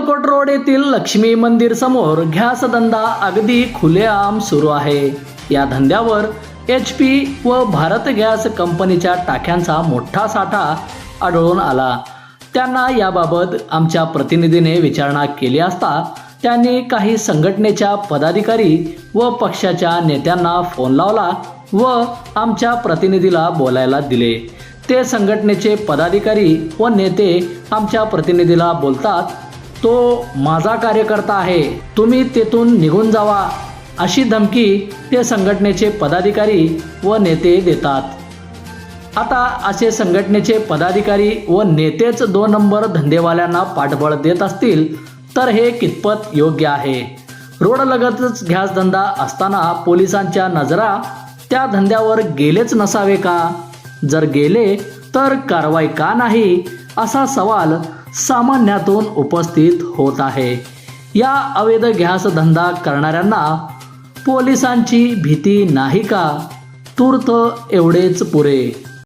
Akkalkot road येथील लक्ष्मी मंदिर समोर गॅस धंदा अगदी खुलेआम सुरू आहे. या धंद्यावर एच पी व भारत गॅस कंपनीच्या टाक्यांचा मोठा साठा आढळून आला. त्यांना याबाबत आमच्या प्रतिनिधीने विचारणा केली असता त्यांनी काही संघटनेच्या पदाधिकारी व पक्षाच्या नेत्यांना फोन लावला व आमच्या प्रतिनिधीला बोलायला दिले. ते संघटनेचे पदाधिकारी व नेते आमच्या प्रतिनिधीला बोलतात तो माझा कार्यकर्ता आहे. तुम्ही तेथून निघून जावा. अशी धमकी ते संघटनेचे पदाधिकारी व नेते देतात. आता असे संघटनेचे पदाधिकारी व नेतेच दोन नंबर धंदेवाल्यांना पाठबळ देत असतील तर हे कितपत योग्य आहे? रोडलगतच घ्यास धंदा असताना पोलिसांच्या नजरा त्या धंद्यावर गेलेच नसावे का? जर गेले तर कारवाई का नाही? असा सवाल सामान्यातून उपस्थित होत आहे. या अवैध गॅस धंदा करणाऱ्यांना पोलिसांची भीती नाही का? तूर्त एवढेच पुरे.